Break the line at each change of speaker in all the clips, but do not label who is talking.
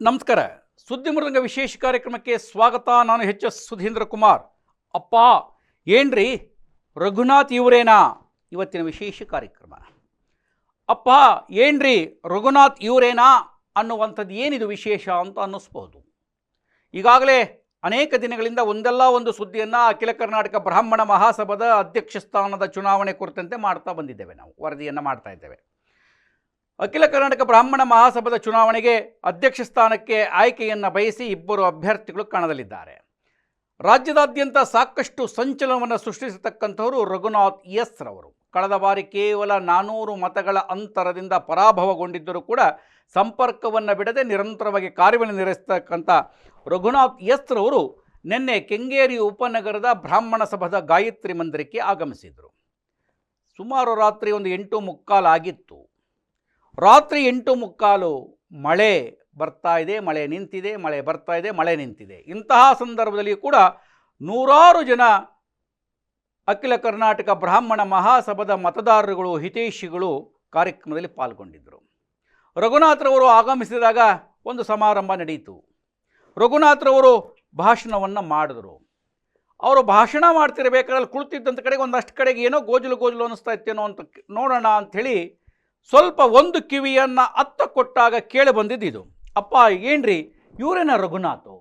ನಮಸ್ಕಾರ. ಸುದ್ದಿ ಮೃದಂಗ ವಿಶೇಷ ಕಾರ್ಯಕ್ರಮಕ್ಕೆ ಸ್ವಾಗತ. ನಾನು ಹೆಚ್ ಎಸ್ ಸುಧೀಂದ್ರ ಕುಮಾರ್. ಅಪ್ಪ, ಏನ್ರಿ? ರಘುನಾಥ್ ಇವರೇನಾ? ಇವತ್ತಿನ ವಿಶೇಷ ಕಾರ್ಯಕ್ರಮ. ಅಪ್ಪ, ಏನ್ರಿ? ರಘುನಾಥ್ ಇವರೇನಾ? ಅನ್ನುವಂಥದ್ದು ಏನಿದು ವಿಶೇಷ ಅಂತ ಅನ್ನಿಸ್ಬೋದು. ಈಗಾಗಲೇ ಅನೇಕ ದಿನಗಳಿಂದ ಒಂದಲ್ಲ ಒಂದು ಸುದ್ದಿಯನ್ನು ಅಖಿಲ ಕರ್ನಾಟಕ ಬ್ರಾಹ್ಮಣ ಮಹಾಸಭಾದ ಅಧ್ಯಕ್ಷ ಸ್ಥಾನದ ಚುನಾವಣೆ ಕುರಿತಂತೆ ಮಾಡ್ತಾ ಬಂದಿದ್ದೇವೆ ನಾವು. ವರದಿಯನ್ನು ಮಾಡ್ತಾ ಇದ್ದೇವೆ. ಅಖಿಲ ಕರ್ನಾಟಕ ಬ್ರಾಹ್ಮಣ ಮಹಾಸಭಾದ ಚುನಾವಣೆಗೆ ಅಧ್ಯಕ್ಷ ಸ್ಥಾನಕ್ಕೆ ಆಯ್ಕೆಯನ್ನು ಬಯಸಿ ಇಬ್ಬರು ಅಭ್ಯರ್ಥಿಗಳು ಕಣದಲ್ಲಿದ್ದಾರೆ. ರಾಜ್ಯದಾದ್ಯಂತ ಸಾಕಷ್ಟು ಸಂಚಲನವನ್ನು ಸೃಷ್ಟಿಸತಕ್ಕಂಥವರು ರಘುನಾಥ್ ಎಸ್ ರವರು. ಕಳೆದ ಬಾರಿ ಕೇವಲ ನಾನೂರು ಮತಗಳ ಅಂತರದಿಂದ ಪರಾಭವಗೊಂಡಿದ್ದರೂ ಕೂಡ ಸಂಪರ್ಕವನ್ನು ಬಿಡದೆ ನಿರಂತರವಾಗಿ ಕಾರ್ಯವನ್ನು ನಿರ್ವಹಿಸ್ತಕ್ಕಂಥ ರಘುನಾಥ್ ಎಸ್ ರವರು ನಿನ್ನೆ ಕೆಂಗೇರಿ ಉಪನಗರದ ಬ್ರಾಹ್ಮಣ ಸಭಾದ ಗಾಯತ್ರಿ ಮಂದಿರಕ್ಕೆ ಆಗಮಿಸಿದರು. ಸುಮಾರು ರಾತ್ರಿ ಒಂದು ಎಂಟು ಮುಕ್ಕಾಲು ಆಗಿತ್ತು. ರಾತ್ರಿ ಎಂಟು ಮುಕ್ಕಾಲು ಮಳೆ ಬರ್ತಾ ಇದೆ, ಮಳೆ ನಿಂತಿದೆ, ಮಳೆ ಬರ್ತಾ ಇದೆ, ಮಳೆ ನಿಂತಿದೆ. ಇಂತಹ ಸಂದರ್ಭದಲ್ಲಿ ಕೂಡ ನೂರಾರು ಜನ ಅಖಿಲ ಕರ್ನಾಟಕ ಬ್ರಾಹ್ಮಣ ಮಹಾಸಭಾದ ಮತದಾರರುಗಳು, ಹಿತೈಷಿಗಳು ಕಾರ್ಯಕ್ರಮದಲ್ಲಿ ಪಾಲ್ಗೊಂಡಿದ್ದರು. ರಘುನಾಥ್ರವರು ಆಗಮಿಸಿದಾಗ ಒಂದು ಸಮಾರಂಭ ನಡೆಯಿತು ರಘುನಾಥ್ರವರು ಭಾಷಣವನ್ನು ಮಾಡಿದರು. ಅವರು ಭಾಷಣ ಮಾಡ್ತಿರಬೇಕಾದ್ರೆ ಕುಳಿತಿದ್ದಂಥ ಕಡೆಗೆ ಒಂದಷ್ಟು ಕಡೆಗೆ ಏನೋ ಗೋಜಲು ಗೋಜಲು ಅನ್ನಿಸ್ತಾ ಇತ್ತೇನೋ ಅಂತ ನೋಡೋಣ ಅಂಥೇಳಿ ಸ್ವಲ್ಪ ಒಂದು ಕಿವಿಯನ್ನು ಅತ್ತ ಕೊಟ್ಟಾಗ ಕೇಳಿ ಬಂದಿದ್ದು ಇದು ಅಪ್ಪ, ಏನ್ರಿ? ಇವರೇನ ರಘುನಾಥು?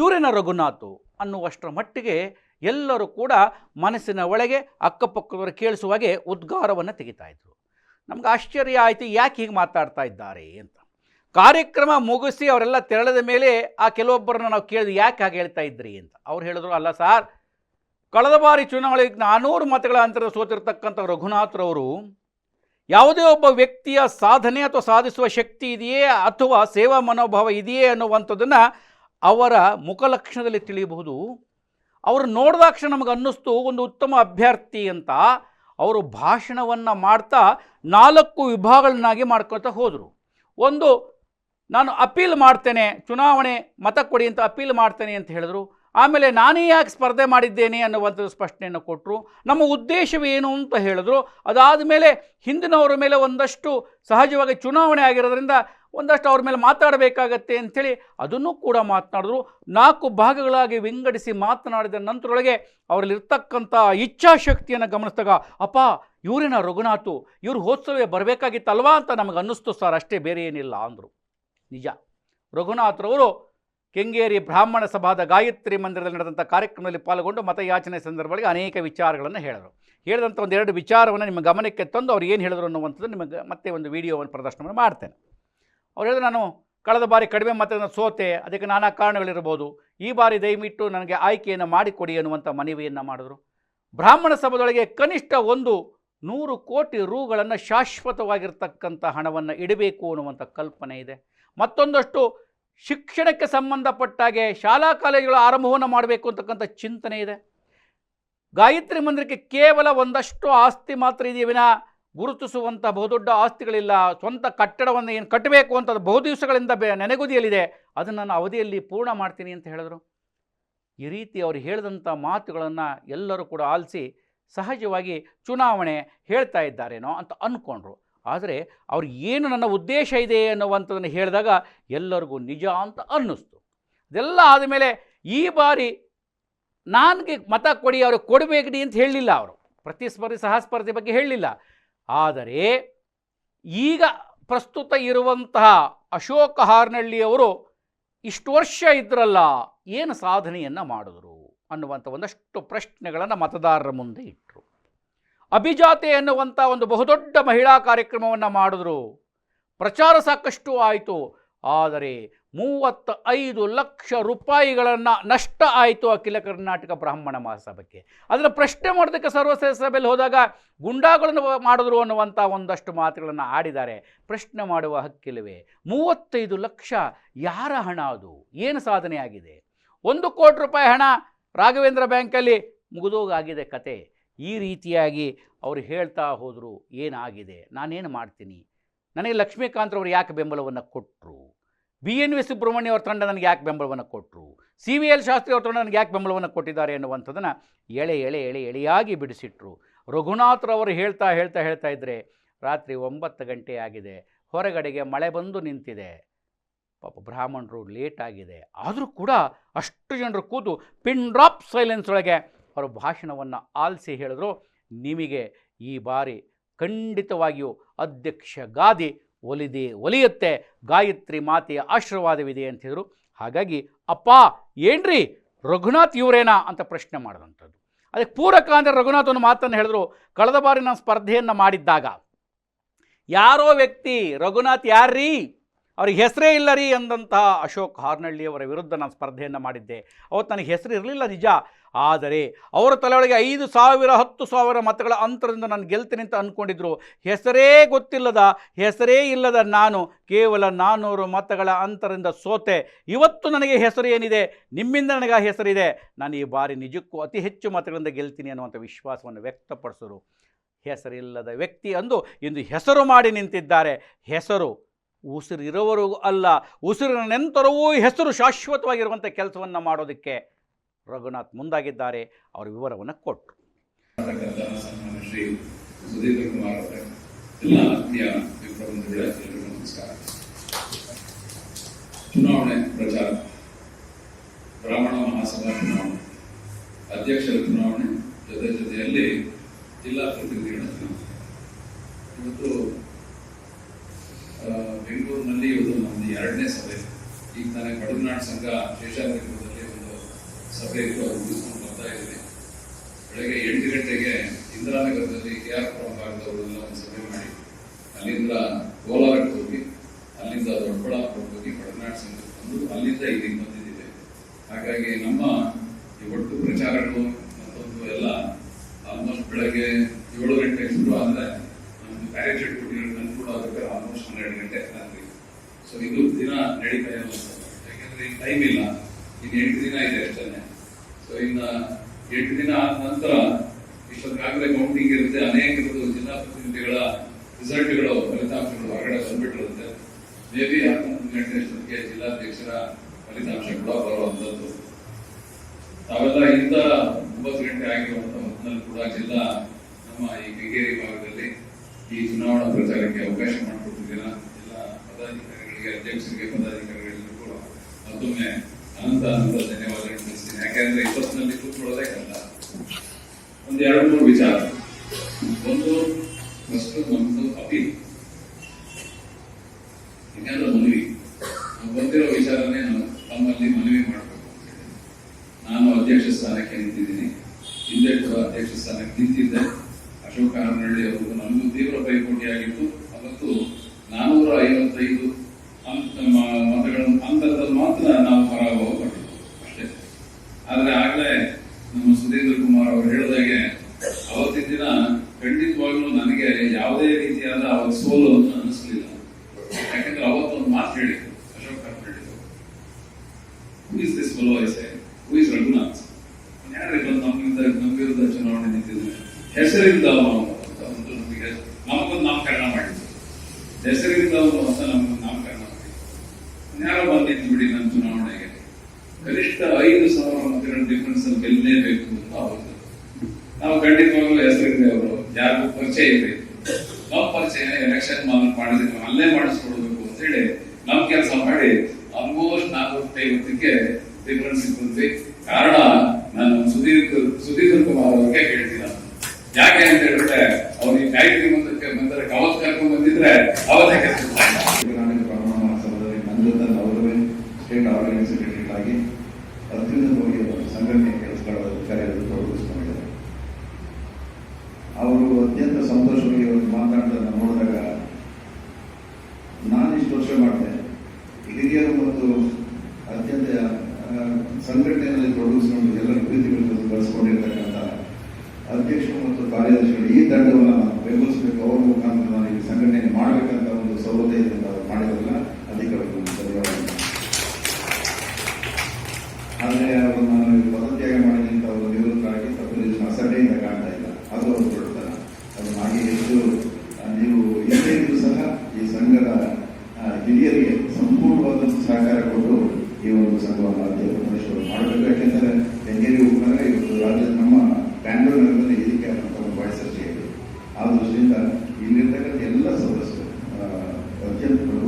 ಇವರೇನ ರಘುನಾಥು? ಅನ್ನುವಷ್ಟರ ಮಟ್ಟಿಗೆ ಎಲ್ಲರೂ ಕೂಡ ಮನಸ್ಸಿನ ಒಳಗೆ, ಅಕ್ಕಪಕ್ಕದವರು ಕೇಳಿಸುವಾಗೆ ಉದ್ಗಾರವನ್ನು ತೆಗಿತಾ ಇದ್ರು. ನಮ್ಗೆ ಆಶ್ಚರ್ಯ ಆಯಿತು, ಯಾಕೆ ಹೀಗೆ ಮಾತಾಡ್ತಾ ಇದ್ದಾರೆ ಅಂತ. ಕಾರ್ಯಕ್ರಮ ಮುಗಿಸಿ ಅವರೆಲ್ಲ ತೆರಳಿದ ಮೇಲೆ ಆ ಕೆಲವೊಬ್ಬರನ್ನ ನಾವು ಕೇಳಿದ್ವಿ, ಯಾಕೆ ಹಾಗೆ ಹೇಳ್ತಾ ಇದ್ರಿ ಅಂತ. ಅವ್ರು ಹೇಳಿದ್ರು, ಅಲ್ಲ ಸಾರ್, ಕಳೆದ ಬಾರಿ ಚುನಾವಣೆಗೆ ನಾನ್ನೂರು ಮತಗಳ ಅಂತರ ಸೋತಿರ್ತಕ್ಕಂಥ ರಘುನಾಥ್ರವರು ಯಾವುದೇ ಒಬ್ಬ ವ್ಯಕ್ತಿಯ ಸಾಧನೆ ಅಥವಾ ಸಾಧಿಸುವ ಶಕ್ತಿ ಇದೆಯೇ ಅಥವಾ ಸೇವಾ ಮನೋಭಾವ ಇದೆಯೇ ಅನ್ನುವಂಥದ್ದನ್ನು ಅವರ ಮುಖಲಕ್ಷಣದಲ್ಲಿ ತಿಳಿಯಬಹುದು. ಅವರು ನೋಡಿದಾಕ್ಷಣ ನಮಗೆ ಅನ್ನಿಸ್ತು, ಒಂದು ಉತ್ತಮ ಅಭ್ಯರ್ಥಿ ಅಂತ ಅವರು ಭಾಷಣವನ್ನು ಮಾಡ್ತಾ ನಾಲ್ಕು ವಿಭಾಗಗಳನ್ನಾಗಿ ಮಾಡ್ಕೊಳ್ತಾ ಹೋದರು. ಒಂದು, ನಾನು ಅಪೀಲ್ ಮಾಡ್ತೇನೆ, ಚುನಾವಣೆ ಮತ ಕೊಡಿ ಅಂತ ಅಪೀಲ್ ಮಾಡ್ತೇನೆ ಅಂತ ಹೇಳಿದ್ರು. ಆಮೇಲೆ ನಾನೇ ಯಾಕೆ ಸ್ಪರ್ಧೆ ಮಾಡಿದ್ದೇನೆ ಅನ್ನುವಂಥದ್ದು ಸ್ಪಷ್ಟನೆಯನ್ನು ಕೊಟ್ಟರು. ನಮ್ಮ ಉದ್ದೇಶವೇನು ಅಂತ ಹೇಳಿದ್ರು. ಅದಾದ ಮೇಲೆ ಹಿಂದಿನವರ ಮೇಲೆ ಒಂದಷ್ಟು ಸಹಜವಾಗಿ ಚುನಾವಣೆ ಆಗಿರೋದ್ರಿಂದ ಒಂದಷ್ಟು ಅವ್ರ ಮೇಲೆ ಮಾತಾಡಬೇಕಾಗತ್ತೆ ಅಂಥೇಳಿ ಅದನ್ನು ಕೂಡ ಮಾತನಾಡಿದ್ರು. ನಾಲ್ಕು ಭಾಗಗಳಾಗಿ ವಿಂಗಡಿಸಿ ಮಾತನಾಡಿದ ನಂತರೊಳಗೆ ಅವರಲ್ಲಿರ್ತಕ್ಕಂಥ ಇಚ್ಛಾಶಕ್ತಿಯನ್ನು ಗಮನಿಸಿದಾಗ, ಅಪ್ಪ, ಇವರಿನ ರಘುನಾಥು, ಇವ್ರು ಹೋತ್ಸವೇ ಬರಬೇಕಾಗಿತ್ತಲ್ವಾ ಅಂತ ನಮಗೆ ಅನ್ನಿಸ್ತು, ಸರ್, ಅಷ್ಟೇ ಬೇರೆ ಏನಿಲ್ಲ ಅಂದರು. ನಿಜ. ರಘುನಾಥ್ರವರು ಕೆಂಗೇರಿ ಬ್ರಾಹ್ಮಣ ಸಭಾದ ಗಾಯತ್ರಿ ಮಂದಿರದಲ್ಲಿ ನಡೆದಂಥ ಕಾರ್ಯಕ್ರಮದಲ್ಲಿ ಪಾಲ್ಗೊಂಡು ಮತಯಾಚನೆ ಸಂದರ್ಭದಲ್ಲಿ ಅನೇಕ ವಿಚಾರಗಳನ್ನು ಹೇಳಿದರು ಹೇಳಿದಂಥ ಒಂದೆರಡು ವಿಚಾರವನ್ನು ನಿಮ್ಮ ಗಮನಕ್ಕೆ ತಂದು ಅವ್ರು ಏನು ಹೇಳಿದ್ರು ಅನ್ನುವಂಥದ್ದು ನಿಮಗೆ ಮತ್ತೆ ಒಂದು ವಿಡಿಯೋವನ್ನು ಪ್ರದರ್ಶನವನ್ನು ಮಾಡ್ತೇನೆ. ಅವ್ರು ಹೇಳಿದ್ರು, ನಾನು ಕಳೆದ ಬಾರಿ ಕಡಿಮೆ ಮತದಿಂದ ಸೋತೆ, ಅದಕ್ಕೆ ನಾನಾ ಕಾರಣಗಳಿರ್ಬೋದು. ಈ ಬಾರಿ ದಯವಿಟ್ಟು ನನಗೆ ಆಯ್ಕೆಯನ್ನು ಮಾಡಿಕೊಡಿ ಅನ್ನುವಂಥ ಮನವಿಯನ್ನು ಮಾಡಿದ್ರು. ಬ್ರಾಹ್ಮಣ ಸಭದೊಳಗೆ ಕನಿಷ್ಠ ಒಂದು ನೂರು ಕೋಟಿ ರೂಗಳನ್ನು ಶಾಶ್ವತವಾಗಿರ್ತಕ್ಕಂಥ ಹಣವನ್ನು ಇಡಬೇಕು ಅನ್ನುವಂಥ ಕಲ್ಪನೆ ಇದೆ. ಮತ್ತೊಂದಷ್ಟು ಶಿಕ್ಷಣಕ್ಕೆ ಸಂಬಂಧಪಟ್ಟಾಗೆ ಶಾಲಾ ಕಾಲೇಜುಗಳ ಆರಂಭವನ್ನು ಮಾಡಬೇಕು ಅಂತಕ್ಕಂಥ ಚಿಂತನೆ ಇದೆ. ಗಾಯತ್ರಿ ಮಂದಿರಕ್ಕೆ ಕೇವಲ ಒಂದಷ್ಟು ಆಸ್ತಿ ಮಾತ್ರ ಇದೆಯ ವಿನ ಗುರುತಿಸುವಂಥ ಬಹುದೊಡ್ಡ ಆಸ್ತಿಗಳಿಲ್ಲ. ಸ್ವಂತ ಕಟ್ಟಡವನ್ನು ಏನು ಕಟ್ಟಬೇಕು ಅಂತ ಬಹು ದಿವಸಗಳಿಂದ ಬೆ ನೆನೆಗುದಿಯಲ್ಲಿದೆ. ಅದನ್ನು ನಾನು ಅವಧಿಯಲ್ಲಿ ಪೂರ್ಣ ಮಾಡ್ತೀನಿ ಅಂತ ಹೇಳಿದರು. ಈ ರೀತಿ ಅವರು ಹೇಳಿದಂಥ ಮಾತುಗಳನ್ನು ಎಲ್ಲರೂ ಕೂಡ ಆಲಿಸಿ ಸಹಜವಾಗಿ ಚುನಾವಣೆ ಹೇಳ್ತಾ ಇದ್ದಾರೇನೋ ಅಂತ ಅಂದ್ಕೊಂಡ್ರು ಆದರೆ ಅವ್ರು ಏನು ನನ್ನ ಉದ್ದೇಶ ಇದೆ ಅನ್ನುವಂಥದ್ದನ್ನು ಹೇಳಿದಾಗ ಎಲ್ಲರಿಗೂ ನಿಜ ಅಂತ ಅನ್ನಿಸ್ತು. ಇದೆಲ್ಲ ಆದಮೇಲೆ ಈ ಬಾರಿ ನನಗೆ ಮತ ಕೊಡಿ ಅವ್ರಿಗೆ ಕೊಡಬೇಕಡಿ ಅಂತ ಹೇಳಲಿಲ್ಲ ಅವರು. ಪ್ರತಿಸ್ಪರ್ಧಿ, ಸಹಸ್ಪರ್ಧಿ ಬಗ್ಗೆ ಹೇಳಲಿಲ್ಲ. ಆದರೆ ಈಗ ಪ್ರಸ್ತುತ ಇರುವಂತಹ ಅಶೋಕ ಹಾರ್ನಳ್ಳಿಯವರು ಇಷ್ಟು ವರ್ಷ ಇದ್ರಲ್ಲ, ಏನು ಸಾಧನೆಯನ್ನು ಮಾಡಿದ್ರು ಅನ್ನುವಂಥ ಒಂದಷ್ಟು ಪ್ರಶ್ನೆಗಳನ್ನು ಮತದಾರರ ಮುಂದೆ ಇಟ್ಟರು ಅಭಿಜಾತೆ ಎನ್ನುವಂಥ ಒಂದು ಬಹುದೊಡ್ಡ ಮಹಿಳಾ ಕಾರ್ಯಕ್ರಮವನ್ನು ಮಾಡಿದ್ರು. ಪ್ರಚಾರ ಸಾಕಷ್ಟು ಆಯಿತು. ಆದರೆ ಮೂವತ್ತ ಐದು ಲಕ್ಷ ರೂಪಾಯಿಗಳನ್ನು ನಷ್ಟ ಆಯಿತು ಅಖಿಲ ಕರ್ನಾಟಕ ಬ್ರಾಹ್ಮಣ ಮಹಾಸಭೆಗೆ ಅದನ್ನು ಪ್ರಶ್ನೆ ಮಾಡೋದಕ್ಕೆ ಸರ್ವಸದಸ್ಯ ಸಭೆಯಲ್ಲಿ ಹೋದಾಗ ಗುಂಡಾಗಳನ್ನು ಮಾಡಿದ್ರು ಅನ್ನುವಂಥ ಒಂದಷ್ಟು ಮಾತುಗಳನ್ನು ಆಡಿದ್ದಾರೆ. ಪ್ರಶ್ನೆ ಮಾಡುವ ಹಕ್ಕಿಲ್ಲವೇ? ಮೂವತ್ತೈದು ಲಕ್ಷ ಯಾರ ಹಣ ಅದು? ಏನು ಸಾಧನೆ ಆಗಿದೆ ಒಂದು ಕೋಟಿ ರೂಪಾಯಿ ಹಣ ರಾಘವೇಂದ್ರ ಬ್ಯಾಂಕಲ್ಲಿ ಮುಗಿದೋಗಾಗಿದೆ ಕತೆ. ಈ ರೀತಿಯಾಗಿ ಅವರು ಹೇಳ್ತಾ ಹೋದರು, ಏನಾಗಿದೆ? ನಾನೇನು ಮಾಡ್ತೀನಿ? ನನಗೆ ಲಕ್ಷ್ಮೀಕಾಂತ್ರವರು ಯಾಕೆ ಬೆಂಬಲವನ್ನು ಕೊಟ್ಟರು ಬಿ ಎನ್ ವಿ ಸುಬ್ರಹ್ಮಣ್ಯ ಅವ್ರ ತಂಡ ನನಗೆ ಯಾಕೆ ಬೆಂಬಲವನ್ನು ಕೊಟ್ಟರು ಸಿ ವಿ ಎಲ್ ಶಾಸ್ತ್ರಿ ಅವ್ರ ತಂಡ ನನಗೆ ಯಾಕೆ ಬೆಂಬಲವನ್ನು ಕೊಟ್ಟಿದ್ದಾರೆ ಎನ್ನುವಂಥದ್ದನ್ನು ಎಳೆ ಎಳೆ ಎಳೆ, ಎಳೆಯಾಗಿ ಬಿಡಿಸಿಟ್ರು. ರಘುನಾಥ್ರವರು ಹೇಳ್ತಾ ಹೇಳ್ತಾ ಹೇಳ್ತಾ ಇದ್ದರೆ ರಾತ್ರಿ ಒಂಬತ್ತು ಗಂಟೆ ಆಗಿದೆ. ಹೊರಗಡೆಗೆ ಮಳೆ ಬಂದು ನಿಂತಿದೆ. ಪಾಪ ಬ್ರಾಹ್ಮಣರು ಲೇಟ್ ಆಗಿದೆ. ಆದರೂ ಕೂಡ ಅಷ್ಟು ಜನರು ಕೂತು ಪಿನ್ ಡ್ರಾಪ್ ಸೈಲೆನ್ಸ್ ಒಳಗೆ ಅವರ ಭಾಷಣವನ್ನು ಆಲಿಸಿ ಹೇಳಿದ್ರು, ನಿಮಗೆ ಈ ಬಾರಿ ಖಂಡಿತವಾಗಿಯೂ ಅಧ್ಯಕ್ಷ ಗಾದಿ ಒಲಿದೆ ಒಲಿಯುತ್ತೆ, ಗಾಯತ್ರಿ ಮಾತೆಯ ಆಶೀರ್ವಾದವಿದೆ ಅಂತ ಹೇಳಿದರು. ಹಾಗಾಗಿ ಅಪ್ಪ, ಏನ್ರಿ ರಘುನಾಥ್ ಇವರೇನಾ ಅಂತ ಪ್ರಶ್ನೆ ಮಾಡಿದಂಥದ್ದು. ಅದಕ್ಕೆ ಪೂರಕ ಅಂದರೆ ರಘುನಾಥ್ ಒಂದು ಮಾತನ್ನು ಹೇಳಿದ್ರು, ಕಳೆದ ಬಾರಿ ನಾನು ಸ್ಪರ್ಧೆಯನ್ನು ಮಾಡಿದ್ದಾಗ, ಯಾರೋ ವ್ಯಕ್ತಿ ರಘುನಾಥ್ ಯಾರ್ರೀ? ಅವ್ರಿಗೆ ಹೆಸರೇ ಇಲ್ಲ ರೀ ಅಂದಂತಹ ಅಶೋಕ್ ಹಾರ್ನಳ್ಳಿಯವರ ವಿರುದ್ಧ ನಾನು ಸ್ಪರ್ಧೆಯನ್ನು ಮಾಡಿದ್ದೆ. ಅವತ್ತು ನನಗೆ ಹೆಸರು ಇರಲಿಲ್ಲ ನಿಜ. ಆದರೆ ಅವರ ತಲೆಯೊಳಗೆ ಐದು ಸಾವಿರ, ಹತ್ತು ಸಾವಿರ ಮತಗಳ ಅಂತರದಿಂದ ನಾನು ಗೆಲ್ತೀನಿ ಅಂತ ಅಂದ್ಕೊಂಡಿದ್ರು ಹೆಸರೇ ಗೊತ್ತಿಲ್ಲದ, ಹೆಸರೇ ಇಲ್ಲದ ನಾನು ಕೇವಲ ನಾನ್ನೂರು ಮತಗಳ ಅಂತರದಿಂದ ಸೋತೆ. ಇವತ್ತು ನನಗೆ ಹೆಸರು ಏನಿದೆ? ನಿಮ್ಮಿಂದ ನನಗೆ ಆ ಹೆಸರಿದೆ ನಾನು ಈ ಬಾರಿ ನಿಜಕ್ಕೂ ಅತಿ ಹೆಚ್ಚು ಮತಗಳಿಂದ ಗೆಲ್ತೀನಿ ಅನ್ನುವಂಥ ವಿಶ್ವಾಸವನ್ನು ವ್ಯಕ್ತಪಡಿಸಿದ್ರು. ಹೆಸರಿಲ್ಲದ ವ್ಯಕ್ತಿ ಅಂದು ಇಂದು ಹೆಸರು ಮಾಡಿ ನಿಂತಿದ್ದಾರೆ. ಹೆಸರು ಉಸಿರಿರುವವರೆಗೂ ಅಲ್ಲ, ಉಸಿರಿನ ನೆಂತರವೂ ಹೆಸರು ಶಾಶ್ವತವಾಗಿರುವಂಥ ಕೆಲಸವನ್ನು ಮಾಡೋದಕ್ಕೆ ರಘುನಾಥ್ ಮುಂದಾಗಿದ್ದಾರೆ. ಅವರ ವಿವರವನ್ನು ಕೊಟ್ಟರು
ಚುನಾವಣೆ ಪ್ರಚಾರ. ಬ್ರಾಹ್ಮಣ ಮಹಾಸಭಾ ಚುನಾವಣೆ. ಅಧ್ಯಕ್ಷರ ಚುನಾವಣೆ. ಜೊತೆ ಜೊತೆಯಲ್ಲಿ ಜಿಲ್ಲಾ ಪ್ರತಿನಿಧಿಗಳ ಚುನಾವಣೆ. ಇವತ್ತು ಬೆಂಗಳೂರಿನಲ್ಲಿ ಇವತ್ತು ನಮ್ಮದು ಎರಡನೇ ಸಭೆ. ಈಗ ತಾನೇ ಕಡುನಾಡು ಸಂಘ ಶೇಷಾದ್ರಿಪುರದಲ್ಲಿ ಒಂದು ಸಭೆ ಇತ್ತು ಅದು ಮುಗಿಸ್ಕೊಂಡು ಬರ್ತಾ ಇದ್ದೀನಿ ಬೆಳಗ್ಗೆ ಎಂಟು ಗಂಟೆಗೆ ಇಂದಿರಾನಗರದಲ್ಲಿ ಕೆ ಆರ್ ಪುರಂ ಭಾಗದವರೆಲ್ಲ ಒಂದು ಸಭೆ ಮಾಡಿ ಅಲ್ಲಿಂದ ಕೋಲಾರಕ್ಕೆ ಹೋಗಿ ಅಲ್ಲಿಂದ ದೊಡ್ಡಬಳ್ಳಾಪುರಕ್ಕೆ ಹೋಗಿ ಕಡನಾಡು ಸಂಘಕ್ಕೆ ಬಂದು ಅಲ್ಲಿಂದ ಇಲ್ಲಿಗೆ ಬಂದಿದ್ದೇವೆ. ಹಾಗಾಗಿ ನಮ್ಮ ಈ ಒಟ್ಟು ಪ್ರಚಾರಗಳು ಮತ್ತೊಂದು ಎಲ್ಲ ಆಲ್ಮೋಸ್ಟ್ ಬೆಳಗ್ಗೆ ಏಳು ಗಂಟೆ ಶುರು ಆದರೆ ನಮ್ಮದು ಪ್ಯಾರೇಜೆಟ್ ಕೊಟ್ಟಿರೋದು ಕೂಡ ಅದಕ್ಕೆ ಆಲ್ಮೋಸ್ಟ್ ಹನ್ನೆರಡು ಗಂಟೆ ರಾತ್ರಿ ಸೊ ಇದು ದಿನ ನಡೀತಾ ಇರುವಂಥದ್ದು ಯಾಕೆಂದ್ರೆ ಈಗ ಟೈಮ್ ಇಲ್ಲ. ಇನ್ನು ಎಂಟು ದಿನ ಇದೆ ಅಷ್ಟೇ ಸೊ ಇನ್ನು ಎಂಟು ದಿನ ಆದ ನಂತರ ಇಷ್ಟೊಂದಾಗಲೇ ಕೌಂಟಿಂಗ್ ಇರುತ್ತೆ. ಅನೇಕ ಜಿಲ್ಲಾ ಪ್ರತಿನಿಧಿಗಳ ರಿಸಲ್ಟ್ಗಳು ಫಲಿತಾಂಶಗಳು ಹೊರಗಡೆ ಬಂದ್ಬಿಟ್ಟಿರುತ್ತೆ. ಮೇ ಬಿ ಅಷ್ಟೊತ್ತಿಗೆ ಜಿಲ್ಲಾಧ್ಯಕ್ಷರ ಫಲಿತಾಂಶ ಕೂಡ ಬರುವಂತದ್ದು ತಾವೆಲ್ಲ ಇಂತ ಒಂಬತ್ತು ಗಂಟೆ ಆಗಿರುವಂತಹ ಹೊತ್ತಿನಲ್ಲಿ ಕೂಡ ಜಿಲ್ಲಾ ನಮ್ಮ ಈ ಕೆಂಗೇರಿ ಭಾಗದಲ್ಲಿ ಈ ಚುನಾವಣಾ ಪ್ರಚಾರಕ್ಕೆ ಅವಕಾಶ ಮಾಡಿಕೊಟ್ಟಿದ್ದೀರಾ? ಎಲ್ಲ ಪದಾಧಿಕಾರಿಗಳಿಗೆ, ಅಧ್ಯಕ್ಷರಿಗೆ, ಪದಾಧಿಕಾರಿಗಳಿಗೂ ಕೂಡ ಮತ್ತೊಮ್ಮೆ ಅನಂತ ಅನಂತ ಧನ್ಯವಾದಗಳು ತಿಳಿಸ್ತೀನಿ. ಯಾಕೆಂದ್ರೆ ಇವತ್ತಿನಲ್ಲಿ ಕೂತ್ಕೊಳ್ಳೋದೇ ಕಲ್ಲ ಒಂದು ಎರಡು ಮೂರು ವಿಚಾರ. ಒಂದು ಫಸ್ಟ್ ಒಂದು ಅಪೀಲ್. ಯಾಕಂದ್ರೆ ಮನವಿ ನಾವು ಬಂದಿರೋ ವಿಚಾರನೇ ನಾವು ತಮ್ಮಲ್ಲಿ ಮನವಿ ಮಾಡಬೇಕು ಅಂತ ಹೇಳಿ ನಾನು ಅಧ್ಯಕ್ಷ ಸ್ಥಾನಕ್ಕೆ ನಿಂತಿದ್ದೀನಿ ಹಿಂದೆ ಕೂಡ ಅಧ್ಯಕ್ಷ ಸ್ಥಾನಕ್ಕೆ ನಿಂತಿದ್ದೆ ಅಶೋಕ್ ಹಾರನಹಳ್ಳಿ ಅವರು ನಮಗೂ ತೀವ್ರ ಪೈಪೋಟಿಯಾಗಿತ್ತು ಅವತ್ತು ನಾನೂರ ಐವತ್ತೈದು ಅಂತ ಮ- ಮತಗಳ ಅಂತರದಲ್ಲಿ ಮಾತ್ರ ನಾವು ಪರಾಭವ ಪಟ್ಟಿದ್ದು ಅಷ್ಟೇ ಆದ್ರೆ ಆಗ್ಲೇ ನಮ್ಮ ಸುಧೀಂದ್ರ ಕುಮಾರ್ ಅವರು ಹೇಳಿದಾಗೆ ಅವತ್ತಿನ ದಿನ ಖಂಡಿತವಾಗ್ಲೂ ನನಗೆ ಯಾವುದೇ ರೀತಿಯಾದ ಅವತ್ತು ಸೋಲು ಅಂತ ಅನಿಸ್ಲಿಲ್ಲ ಯಾಕಂದ್ರೆ ಅವತ್ತು ಒಂದು ಮಾತು ಹೇಳಿದ್ರು ಅಶೋಕ್ ಹಾರನಹಳ್ಳಿ ಅವರು ಹೂ ಇಸ್ ದಿಸ್ ಫಲೋ ಐಸೆ ಹೂ ಇಸ್ ರಘುನಾಥ್ ಯಾರೇ ಬಂದು ನಮ್ಮಿಂದ ನಮ್ಮ ವಿರುದ್ಧ ಚುನಾವಣೆ ನಿಂತಿದ್ರೆ ಹೆಸರಿಂದ ಅವನು ಅಂತ ಒಂದು ನಮಗೆ ನಮಗೊಂದು ನಾಮಕರಣ ಮಾಡಿದ್ರು ಹೆಸರಿಂದ ಅವನು ಅಂತ ನಮಗೊಂದು ನಾಮಕರಣ ಮಾಡಿದ್ರು ಯಾರೋ ಬಂದು ನಿಂತು ಬಿಡಿ ನನ್ನ ಚುನಾವಣೆಗೆ ಗರಿಷ್ಠ ಐದು ಸಾವಿರ ಮತಗಳ ಡಿಫರೆನ್ಸ್ ಅಲ್ಲಿ ಗೆಲ್ಲಲೇಬೇಕು ಅಂತ ಅವರು ನಾವು ಖಂಡಿತವಾಗ್ಲೂ ಹೆಸರಿಂದ ಅವರು ಯಾರಿಗೂ ಪರಿಚಯ ಇರಬೇಕು ನಮ್ಮ ಪರಿಚಯ ಎಲೆಕ್ಷನ್ ಮಾಡಿದ್ರೆ ಅಲ್ಲೇ ಮಾಡಿಸ್ಕೊಡ್ಬೇಕು ಅಂತ ಹೇಳಿ ನಮ್ ಕೆಲಸ ಮಾಡಿ ಆಲ್ಮೋಸ್ಟ್ ನಾಲ್ಕು ಐವತ್ತಕ್ಕೆ ಡಿಫರೆನ್ಸ್ ಇರ್ತದೆ ಕಾರಣ ನಾನು ಸುದೀರ್ಘ ಸುದೀರ್ಘ ಕುಮಾರ್ ಅವ್ರಿಗೆ ಹೇಳ್ತೀನಿ. ಯಾಕೆ ಅಂತ
tiempo.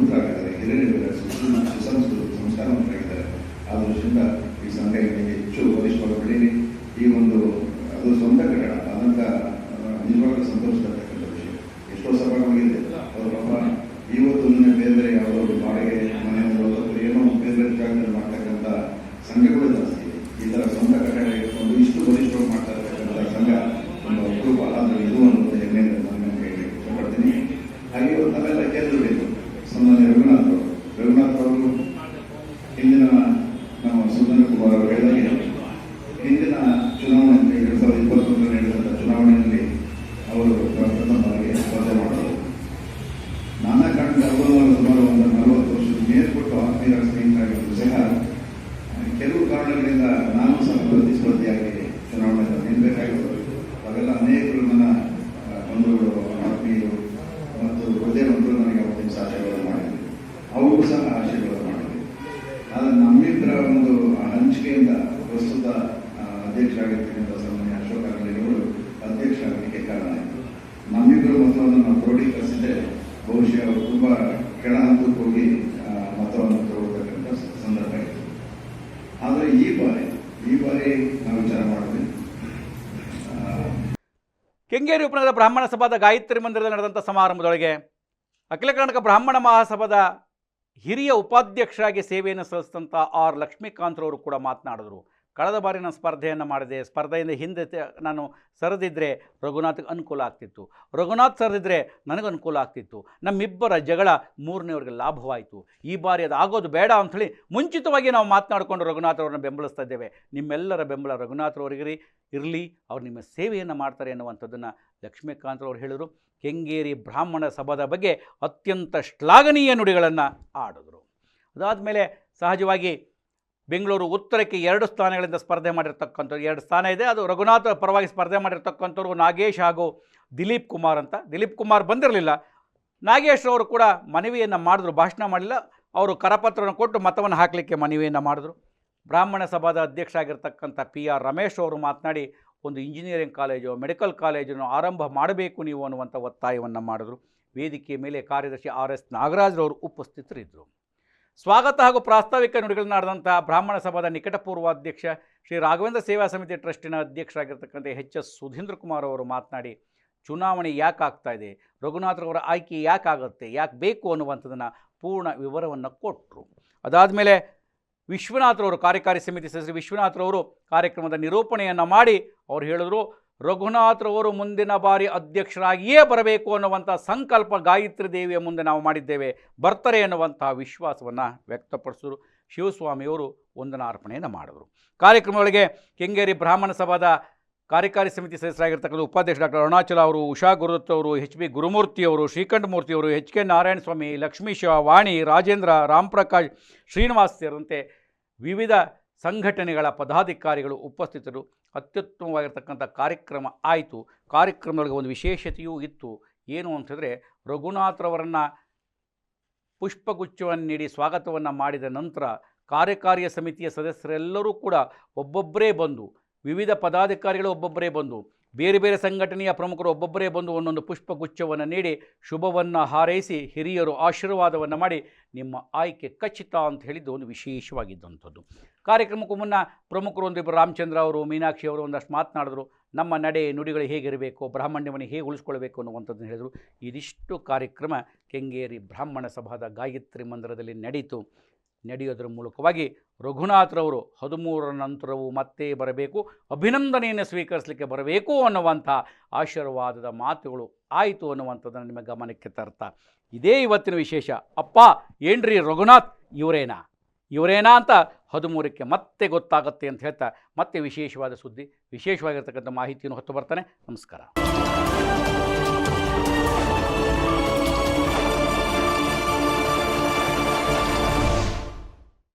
ಅನೇಕರು ನನ್ನ ಬಂಧುಗಳು, ಆತ್ಮೀಯರು ಮತ್ತು ಹೃದಯವಂತರು ನನಗೆ ಅವತ್ತಿನ ಸಾಧ್ಯಗಳನ್ನು ಮಾಡಿದ್ರು. ಅವರು ಸಹ ಆಶೀರ್ವಾದ ಮಾಡಿದ್ರು. ಆದರೆ ನಮ್ಮಿಬ್ಬರ ಒಂದು ಹಂಚಿಕೆಯಿಂದ ಪ್ರಸ್ತುತ ಅಧ್ಯಕ್ಷರಾಗಿರ್ತಕ್ಕಂಥ ಸನ್ಮಾನ್ಯ ಅಶೋಕ ಅಗಲಿಯವರು ಅಧ್ಯಕ್ಷರಾಗಲಿಕ್ಕೆ ಕಾರಣ ಆಯಿತು. ನಮ್ಮಿಬ್ಬರು ಮತವನ್ನು ನಾವು ಕ್ರೋಢೀಕರಿಸಿದ್ರೆ ಬಹುಶಃ ಅವರು ತುಂಬ ಕೆಳ ಹಂತಕ್ಕೆ ಹೋಗಿ ಮತವನ್ನು ತಗೊಳ್ತಕ್ಕಂಥ ಸಂದರ್ಭ ಇತ್ತು. ಆದರೆ ಈ ಬಾರಿ ಈ ಬಾರಿ ನಾವು ವಿಚಾರ ಮಾಡಿದ್ವಿ
ಕೆಂಗೇರಿ ಉಪನಗರ ಬ್ರಾಹ್ಮಣ ಸಭಾದ ಗಾಯತ್ರಿ ಮಂದಿರದಲ್ಲಿ ನಡೆದಂಥ ಸಮಾರಂಭದೊಳಗೆ ಅಖಿಲ ಕರ್ನಾಟಕ ಬ್ರಾಹ್ಮಣ ಮಹಾಸಭಾದ ಹಿರಿಯ ಉಪಾಧ್ಯಕ್ಷರಾಗಿ ಸೇವೆಯನ್ನು ಸಲ್ಲಿಸಿದಂಥ ಆರ್ ಲಕ್ಷ್ಮೀಕಾಂತ್ರವರು ಕೂಡ ಮಾತನಾಡಿದರು. ಕಳೆದ ಬಾರಿ ನಾನು ಸ್ಪರ್ಧೆಯನ್ನು ಮಾಡಿದೆ. ಸ್ಪರ್ಧೆಯಿಂದ ಹಿಂದೆ ನಾನು ಸರಿದಿದ್ದರೆ ರಘುನಾಥ್ಗೆ ಅನುಕೂಲ ಆಗ್ತಿತ್ತು. ರಘುನಾಥ್ ಸರಿದಿದ್ದರೆ ನನಗೆ ಅನುಕೂಲ ಆಗ್ತಿತ್ತು. ನಮ್ಮಿಬ್ಬರ ಜಗಳ ಮೂರನೇವರಿಗೆ ಲಾಭವಾಯಿತು. ಈ ಬಾರಿ ಅದು ಆಗೋದು ಬೇಡ ಅಂಥೇಳಿ ಮುಂಚಿತವಾಗಿ ನಾವು ಮಾತನಾಡಿಕೊಂಡು ರಘುನಾಥ್ ಅವರನ್ನ ಬೆಂಬಲಿಸ್ತಾ ಇದ್ದೇವೆ. ನಿಮ್ಮೆಲ್ಲರ ಬೆಂಬಲ ರಘುನಾಥ್ರವರಿಗಿರಿ ಇರಲಿ, ಅವ್ರು ನಿಮ್ಮ ಸೇವೆಯನ್ನು ಮಾಡ್ತಾರೆ ಅನ್ನುವಂಥದ್ದನ್ನು ಲಕ್ಷ್ಮೀಕಾಂತ್ ಅವರು ಹೇಳಿದರು. ಕೆಂಗೇರಿ ಬ್ರಾಹ್ಮಣ ಸಭಾದ ಬಗ್ಗೆ ಅತ್ಯಂತ ಶ್ಲಾಘನೀಯ ನುಡಿಗಳನ್ನು ಆಡಿದ್ರು ಅದಾದಮೇಲೆ ಸಹಜವಾಗಿ ಬೆಂಗಳೂರು ಉತ್ತರಕ್ಕೆ ಎರಡು ಸ್ಥಾನಗಳಿಂದ ಸ್ಪರ್ಧೆ ಮಾಡಿರ್ತಕ್ಕಂಥವ್ರು. ಎರಡು ಸ್ಥಾನ ಇದೆ. ಅದು ರಘುನಾಥ್ ಪರವಾಗಿ ಸ್ಪರ್ಧೆ ಮಾಡಿರ್ತಕ್ಕಂಥವ್ರು ನಾಗೇಶ್ ಹಾಗೂ ದಿಲೀಪ್ ಕುಮಾರ್ ಅಂತ. ದಿಲೀಪ್ ಕುಮಾರ್ ಬಂದಿರಲಿಲ್ಲ. ನಾಗೇಶ್ ಅವರು ಕೂಡ ಮನವಿಯನ್ನು ಮಾಡಿದ್ರು. ಭಾಷಣ ಮಾಡಲಿಲ್ಲ ಅವರು ಕರಪತ್ರವನ್ನು ಕೊಟ್ಟು ಮತವನ್ನು ಹಾಕಲಿಕ್ಕೆ ಮನವಿಯನ್ನು ಮಾಡಿದ್ರು. ಬ್ರಾಹ್ಮಣ ಸಭಾದ ಅಧ್ಯಕ್ಷ ಆಗಿರ್ತಕ್ಕಂಥ ಪಿ ಆರ್ ರಮೇಶ್ ಅವರು ಮಾತನಾಡಿ, ಒಂದು ಇಂಜಿನಿಯರಿಂಗ್ ಕಾಲೇಜು, ಮೆಡಿಕಲ್ ಕಾಲೇಜನ್ನು ಆರಂಭ ಮಾಡಬೇಕು ನೀವು ಅನ್ನುವಂಥ ಒತ್ತಾಯವನ್ನು ಮಾಡಿದ್ರು. ವೇದಿಕೆ ಮೇಲೆ ಕಾರ್ಯದರ್ಶಿ ಆರ್ ಎಸ್ ನಾಗರಾಜ್ರವರು ಉಪಸ್ಥಿತರಿದ್ದರು. ಸ್ವಾಗತ ಹಾಗೂ ಪ್ರಾಸ್ತಾವಿಕ ನುಡಿಗಳನ್ನಾಡಿದಂಥ ಬ್ರಾಹ್ಮಣ ಸಭಾದ ನಿಕಟಪೂರ್ವ ಅಧ್ಯಕ್ಷ ಶ್ರೀ ರಾಘವೇಂದ್ರ ಸೇವಾ ಸಮಿತಿ ಟ್ರಸ್ಟಿನ ಅಧ್ಯಕ್ಷರಾಗಿರ್ತಕ್ಕಂಥ ಎಚ್ ಎಸ್ ಸುಧೀಂದ್ರ ಕುಮಾರ್ ಅವರು ಮಾತನಾಡಿ, ಚುನಾವಣೆ ಯಾಕೆ ಆಗ್ತಾ ಇದೆ? ರಘುನಾಥ್ರವರ ಆಯ್ಕೆ ಯಾಕೆ ಆಗುತ್ತೆ? ಯಾಕೆ ಬೇಕು ಅನ್ನುವಂಥದ್ದನ್ನು ಪೂರ್ಣ ವಿವರವನ್ನು ಕೊಟ್ಟರು ಅದಾದ ಮೇಲೆ ವಿಶ್ವನಾಥ್ರವರು ಕಾರ್ಯಕಾರಿ ಸಮಿತಿ ಸದಸ್ಯ ವಿಶ್ವನಾಥ್ರವರು ಕಾರ್ಯಕ್ರಮದ ನಿರೂಪಣೆಯನ್ನು ಮಾಡಿ ಅವರು ಹೇಳಿದ್ರು ರಘುನಾಥ್ರವರು ಮುಂದಿನ ಬಾರಿ ಅಧ್ಯಕ್ಷರಾಗಿಯೇ ಬರಬೇಕು ಅನ್ನುವಂಥ ಸಂಕಲ್ಪ ಗಾಯತ್ರಿ ದೇವಿಯ ಮುಂದೆ ನಾವು ಮಾಡಿದ್ದೇವೆ. ಬರ್ತಾರೆ ಅನ್ನುವಂತಹ ವಿಶ್ವಾಸವನ್ನು ವ್ಯಕ್ತಪಡಿಸಿದ್ರು. ಶಿವಸ್ವಾಮಿಯವರು ವಂದನಾರ್ಪಣೆಯನ್ನು ಮಾಡಿದರು. ಕಾರ್ಯಕ್ರಮಗಳಿಗೆ ಕೆಂಗೇರಿ ಬ್ರಾಹ್ಮಣ ಸಭಾದ ಕಾರ್ಯಕಾರಿ ಸಮಿತಿ ಸದಸ್ಯರಾಗಿರ್ತಕ್ಕಂಥ ಉಪಾಧ್ಯಕ್ಷ ಡಾಕ್ಟರ್ ಅರುಣಾಚಲ ಅವರು, ಉಷಾ ಗುರುದತ್ ಅವರು, ಎಚ್ ಬಿ ಗುರುಮೂರ್ತಿಯವರು ಶ್ರೀಕಂಠ ಮೂರ್ತಿ ಅವರು, ಎಚ್ ಕೆ ನಾರಾಯಣ ಸ್ವಾಮಿ ಶಿವ ವಾಣಿ ರಾಜೇಂದ್ರ ರಾಮ್ಪ್ರಕಾಶ್ ಶ್ರೀನಿವಾಸ್ ಸೇರಿದಂತೆ ವಿವಿಧ ಸಂಘಟನೆಗಳ ಪದಾಧಿಕಾರಿಗಳು ಉಪಸ್ಥಿತರು. ಅತ್ಯುತ್ತಮವಾಗಿರ್ತಕ್ಕಂಥ ಕಾರ್ಯಕ್ರಮ ಆಯಿತು. ಕಾರ್ಯಕ್ರಮದೊಳಗೆ ಒಂದು ವಿಶೇಷತೆಯೂ ಇತ್ತು. ಏನು ಅಂತಂದರೆ ರಘುನಾಥ್ರವರನ್ನು ಪುಷ್ಪಗುಚ್ಛವನ್ನು ನೀಡಿ ಸ್ವಾಗತವನ್ನು ಮಾಡಿದ ನಂತರ ಕಾರ್ಯಕಾರಿಯ ಸಮಿತಿಯ ಸದಸ್ಯರೆಲ್ಲರೂ ಕೂಡ ಒಬ್ಬೊಬ್ಬರೇ ಬಂದು, ವಿವಿಧ ಪದಾಧಿಕಾರಿಗಳು ಒಬ್ಬೊಬ್ಬರೇ ಬಂದು ಬೇರೆ ಬೇರೆ ಸಂಘಟನೆಯ ಪ್ರಮುಖರು ಒಬ್ಬೊಬ್ಬರೇ ಬಂದು ಒಂದೊಂದು ಪುಷ್ಪಗುಚ್ಛವನ್ನು ನೀಡಿ ಶುಭವನ್ನು ಹಾರೈಸಿ ಹಿರಿಯರು ಆಶೀರ್ವಾದವನ್ನು ಮಾಡಿ ನಿಮ್ಮ ಆಯ್ಕೆ ಖಚಿತ ಅಂತ ಹೇಳಿದ್ದು ಒಂದು ವಿಶೇಷವಾಗಿದ್ದಂಥದ್ದು. ಕಾರ್ಯಕ್ರಮಕ್ಕೂ ಮುನ್ನ ಪ್ರಮುಖರು ಒಂದಿಬ್ಬರು ರಾಮಚಂದ್ರ ಅವರು, ಮೀನಾಕ್ಷಿ ಅವರು ಒಂದಷ್ಟು ಮಾತನಾಡಿದ್ರು. ನಮ್ಮ ನಡೆ ನುಡಿಗಳು ಹೇಗಿರಬೇಕು, ಬ್ರಾಹ್ಮಣ್ಯವನ್ನು ಹೇಗೆ ಉಳಿಸ್ಕೊಳ್ಬೇಕು ಅನ್ನುವಂಥದ್ದನ್ನು ಹೇಳಿದರು. ಇದಿಷ್ಟು ಕಾರ್ಯಕ್ರಮ ಕೆಂಗೇರಿ ಬ್ರಾಹ್ಮಣ ಸಭಾದ ಗಾಯತ್ರಿ ಮಂದಿರದಲ್ಲಿ ನಡೀತು. ನಡೆಯೋದರ ಮೂಲಕವಾಗಿ ರಘುನಾಥ್ರವರು ಹದಿಮೂರರ ನಂತರವೂ ಮತ್ತೆ ಬರಬೇಕು, ಅಭಿನಂದನೆಯನ್ನು ಸ್ವೀಕರಿಸಲಿಕ್ಕೆ ಬರಬೇಕು ಅನ್ನುವಂಥ ಆಶೀರ್ವಾದದ ಮಾತುಗಳು ಆಯಿತು ಅನ್ನುವಂಥದ್ದನ್ನು ನಿಮ್ಮ ಗಮನಕ್ಕೆ ತರ್ತಾ. ಇದೇ ಇವತ್ತಿನ ವಿಶೇಷ. ಅಪ್ಪ, ಏನ್ರಿ ರಘುನಾಥ್? ಇವರೇನಾ? ಇವರೇನಾ ಅಂತ ಹದಿಮೂರಕ್ಕೆ ಮತ್ತೆ ಗೊತ್ತಾಗುತ್ತೆ ಅಂತ ಹೇಳ್ತಾ, ಮತ್ತೆ ವಿಶೇಷವಾದ ಸುದ್ದಿ, ವಿಶೇಷವಾಗಿರ್ತಕ್ಕಂಥ ಮಾಹಿತಿಯನ್ನು ಹೊತ್ತು ಬರ್ತಾನೆ. ನಮಸ್ಕಾರ.